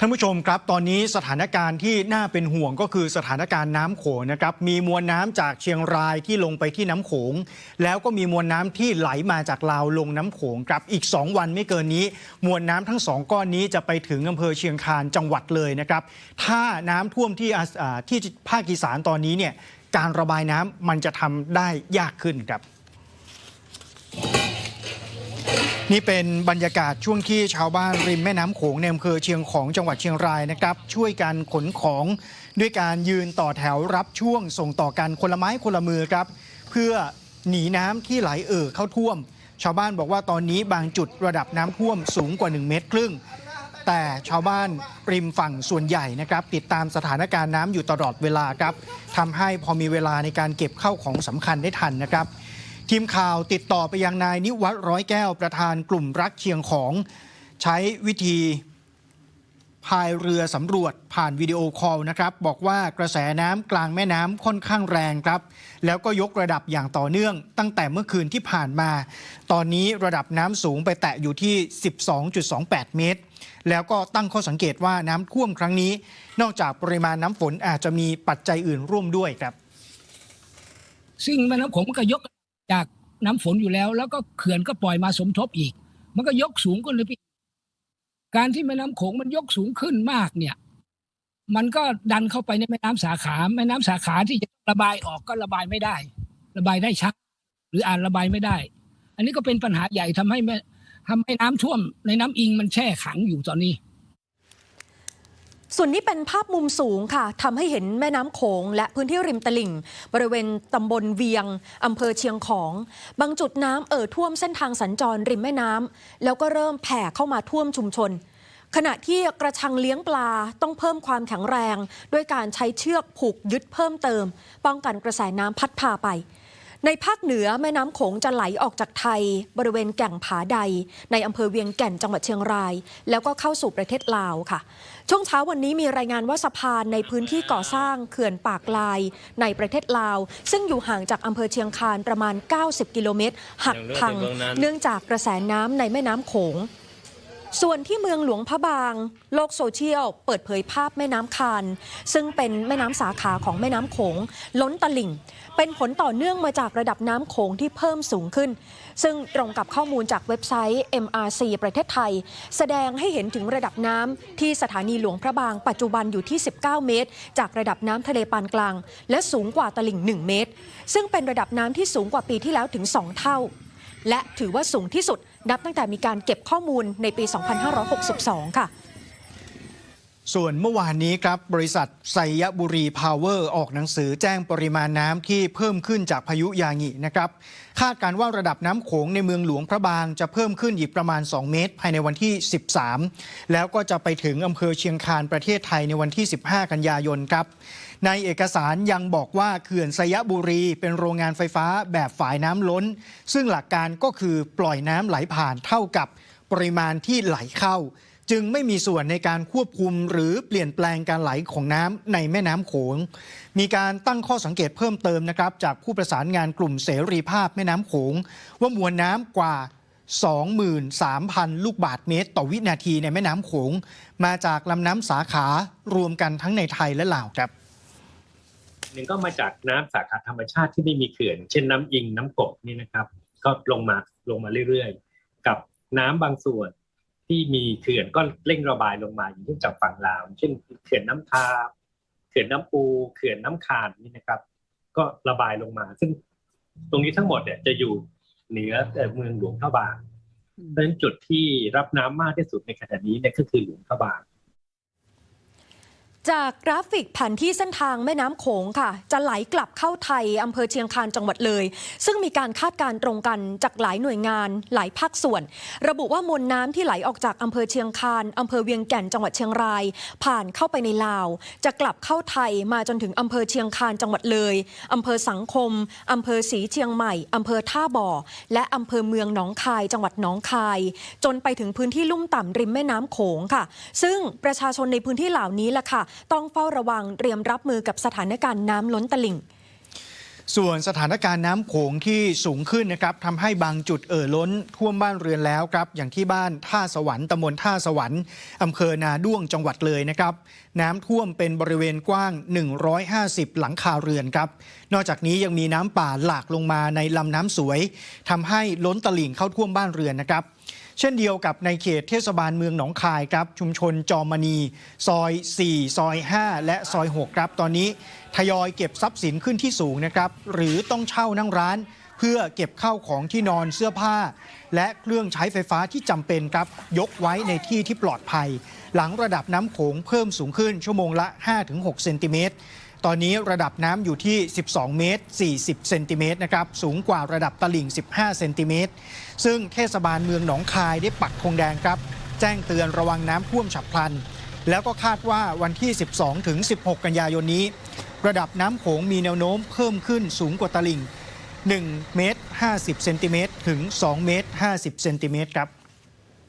ท่านผู้ชมครับตอนนี้สถานการณ์ที่น่าเป็นห่วงก็คือสถานการณ์น้ำโขงนะครับมีมวลน้ำจากเชียงรายที่ลงไปที่น้ำโขง แล้วก็มีมวลน้ำที่ไหลมาจากลาวลงน้ำโขงครับอีก 2 วันไม่เกินนี้ มวลน้ำทั้งสองก้อนนี้จะไปถึงอำเภอเชียงคานจังหวัดเลยนะครับ ถ้าน้ำท่วมที่ที่ภาคอีสานตอนนี้เนี่ยการระบายน้ำมันจะทำได้ยากขึ้นครับ นี่เป็นบรรยากาศช่วงที่ชาวบ้านริมแม่น้ำโขงในอำเภอเชียงของจังหวัดเชียงรายนะครับ ช่วยกันขนของด้วยการยืนต่อแถวรับช่วงส่งต่อกันคนละไม้คนละมือครับ เพื่อหนีน้ำที่ไหลเอ่อเข้าท่วม ชาวบ้านบอกว่าตอนนี้บางจุดระดับน้ำท่วมสูงกว่า 1 เมตรครึ่ง แต่ชาวบ้านริมฝั่งส่วนใหญ่นะครับ ติดตามสถานการณ์น้ำอยู่ตลอดเวลาครับทำให้พอมีเวลาในการเก็บเข้าของสำคัญได้ทันนะครับ ทีมข่าวติดต่อไปยังนายนิวัฒน์ร้อยแก้วประธานกลุ่มรักเชียงของ ใช้วิธีพายเรือสำรวจผ่านวิดีโอคอลนะครับ บอกว่ากระแสน้ำกลางแม่น้ำค่อนข้างแรงครับ แล้วก็ยกระดับอย่างต่อเนื่อง ตั้งแต่เมื่อคืนที่ผ่านมา ตอนนี้ระดับน้ำสูงไปแตะอยู่ที่ 12.28 เมตร แล้วก็ตั้งข้อสังเกตว่าน้ำท่วมครั้งนี้ นอกจากปริมาณน้ำฝนอาจจะมีปัจจัยอื่นร่วมด้วยครับ ซึ่งแม่น้ำโขงมันก็ยก จากน้ำฝนอยู่แล้ว แล้วก็เขื่อนก็ปล่อยมาสมทบอีก มันก็ยกสูงขึ้นเลยพี่การที่แม่น้ำโขงมันยกสูงขึ้นมากเนี่ย มันก็ดันเข้าไปในแม่น้ำสาขาแม่น้ำสาขาที่จะระบายออกก็ระบายไม่ได้ ระบายได้ช้าหรืออ่านระบายไม่ได้ อันนี้ก็เป็นปัญหาใหญ่ทำให้แม่ทำให้น้ำท่วมในน้ำอิงมันแช่ขังอยู่ตอนนี้ ส่วนนี้เป็นภาพมุมสูงค่ะทำให้เห็นแม่น้ำโขง และพื้นที่ริมตลิ่ง บริเวณตำบลเวียงอำเภอเชียงของ บางจุดน้ำเอ่อท่วมเส้นทางสัญจรริมแม่น้ำแล้วก็เริ่มแผ่เข้ามาท่วมชุมชน ขณะที่กระชังเลี้ยงปลาต้องเพิ่มความแข็งแรง ด้วยการใช้เชือกผูกยึดเพิ่มเติม ป้องกันกระแสน้ำพัดพาไป ในภาคเหนือแม่น้ำโขงจะไหลออกจากไทย บริเวณแก่งผาใด ในอำเภอเวียงแก่นจังหวัดเชียงราย แล้วก็เข้าสู่ประเทศลาวค่ะ ช่วงเช้าวันนี้มีรายงานว่าสะพานในพื้นที่ก่อสร้างเขื่อนปากลาย ในประเทศลาว ซึ่งอยู่ห่างจากอำเภอเชียงคานประมาณ 90 กิโลเมตรหักพัง เนื่องจากกระแสน้ำในแม่น้ำโขง ส่วนที่เมืองหลวงพระบาง โลกโซเชียล เปิดเผยภาพแม่น้ำคาน ซึ่งเป็นแม่น้ำสาขาของแม่น้ำโขง ล้นตลิ่ง เป็นผลต่อเนื่องมาจากระดับน้ำโขงที่เพิ่มสูงขึ้น ซึ่งตรงกับข้อมูลจากเว็บไซต์ MRC ประเทศไทย แสดงให้เห็นถึงระดับน้ำที่สถานีหลวงพระบาง ปัจจุบันอยู่ที่ 19 เมตร จากระดับน้ำทะเลปานกลาง และสูงกว่าตลิ่ง 1 เมตร ซึ่งเป็นระดับน้ำที่สูงกว่าปีที่แล้วถึง 2 เท่าและถือว่าสูงที่สุด นับตั้งแต่มีการเก็บข้อมูลในปี 2562 ค่ะ ส่วนเมื่อวานนี้ครับ บริษัทไซยบุรีพาวเวอร์ออกหนังสือแจ้งปริมาณน้ำที่เพิ่มขึ้นจากพายุยางินะครับ คาดการว่าระดับน้ำโขงในเมืองหลวงพระบางจะเพิ่มขึ้นอีกประมาณ 2 เมตร ภายในวันที่ 13 แล้วก็จะไปถึงอำเภอเชียงคานประเทศไทยในวันที่ 15 กันยายนครับ ในเอกสารยังบอกว่าเขื่อนไซยบุรีเป็นโรงงานไฟฟ้าแบบฝายน้ำล้น ซึ่งหลักการก็คือปล่อยน้ำไหลผ่านเท่ากับปริมาณที่ไหลเข้า จึงไม่มีส่วนในการควบคุมหรือเปลี่ยนแปลงการไหลของน้ำในแม่น้ำโขง มีการตั้งข้อสังเกตเพิ่มเติมนะครับ จากผู้ประสานงานกลุ่มเสรีภาพแม่น้ำโขง ว่ามวลน้ำกว่า 23,000 ลูกบาทเมตร ต่อวินาทีในแม่น้ำโขง มาจากลำน้ำสาขารวมกันทั้งในไทยและลาวครับหนึ่งก็มาจากน้ำสาขาธรรมชาติที่ไม่มีเขื่อน เช่นน้ำอิงน้ำกบนี่นะครับ ก็ลงมาลงมาเรื่อยๆ กับน้ำบางส่วน ที่มีเขื่อนก็เร่งระบายลงมาอย่างเช่นจากฝั่งลาว เช่นเขื่อนน้ำทาเขื่อนน้ำปูเขื่อนน้ำขานนี่นะครับ ก็ระบายลงมา ซึ่งตรงนี้ทั้งหมดเนี่ยจะอยู่เหนือเมืองหลวงพระบางเพราะฉะนั้นจุดที่รับน้ำมากที่สุดในขณะนี้เนี่ยก็คือหลวงพระบาง จากกราฟิกแผนที่เส้นทางแม่น้ำโขงค่ะ จะไหลกลับเข้าไทยอำเภอเชียงคานจังหวัดเลย ซึ่งมีการคาดการตรงกันจากหลายหน่วยงาน หลายภาคส่วน ระบุว่ามวลน้ำที่ไหลออกจากอำเภอเชียงคานอำเภอเวียงแก่นจังหวัดเชียงราย ผ่านเข้าไปในลาว จะกลับเข้าไทยมาจนถึงอำเภอเชียงคานจังหวัดเลยอำเภอสังคมอำเภอศรีเชียงใหม่อำเภอท่าบ่อ และอำเภอเมืองหนองคาย จังหวัดหนองคาย จนไปถึงพื้นที่ลุ่มต่ำริมแม่น้ำโขงค่ะ ซึ่งประชาชนในพื้นที่เหล่านี้แหละค่ะต้องเฝ้าระวังเตรียมรับมือกับสถานการณ์น้ำล้นตลิ่งส่วนสถานการณ์น้ำโขงที่สูงขึ้นนะครับทำให้บางจุดเอ่อล้นท่วมบ้านเรือนแล้วครับ อย่างที่บ้านท่าสวรรค์ตำบลท่าสวรรค์อำเภอนาด้วงจังหวัดเลยนะครับ น้ำท่วมเป็นบริเวณกว้าง 150 หลังคาเรือนครับ นอกจากนี้ยังมีน้ำป่าหลากลงมาในลำน้ำสวยทำให้ล้นตลิ่งเข้าท่วมบ้านเรือนนะครับ เช่นเดียวกับในเขตเทศบาลเมืองหนองคายครับ ชุมชนจอมณี ซอย 4 ซอย 5 และซอย 6 ครับ ตอนนี้ทยอยเก็บทรัพย์สินขึ้นที่สูงนะครับ หรือต้องเช่านั่งร้าน เพื่อเก็บข้าวของที่นอนเสื้อผ้า และเครื่องใช้ไฟฟ้าที่จำเป็นครับ ยกไว้ในที่ที่ปลอดภัย หลังระดับน้ำโขงเพิ่มสูงขึ้นชั่วโมงละ 5-6 เซนติเมตร ตอนนี้ระดับน้ำอยู่ที่ 12 เมตร 40 เซนติเมตรนะครับ สูงกว่าระดับตลิ่ง 15 เซนติเมตร ซึ่งเทศบาลเมืองหนองคายได้ปักธงแดงครับ แจ้งเตือนระวังน้ำท่วมฉับพลัน แล้วก็คาดว่าวันที่ 12 ถึง 16 กันยายนนี้ ระดับน้ำโขงมีแนวโน้มเพิ่มขึ้นสูงกว่าตลิ่ง 1 เมตร 50 เซนติเมตร ถึง 2 เมตร 50 เซนติเมตรครับ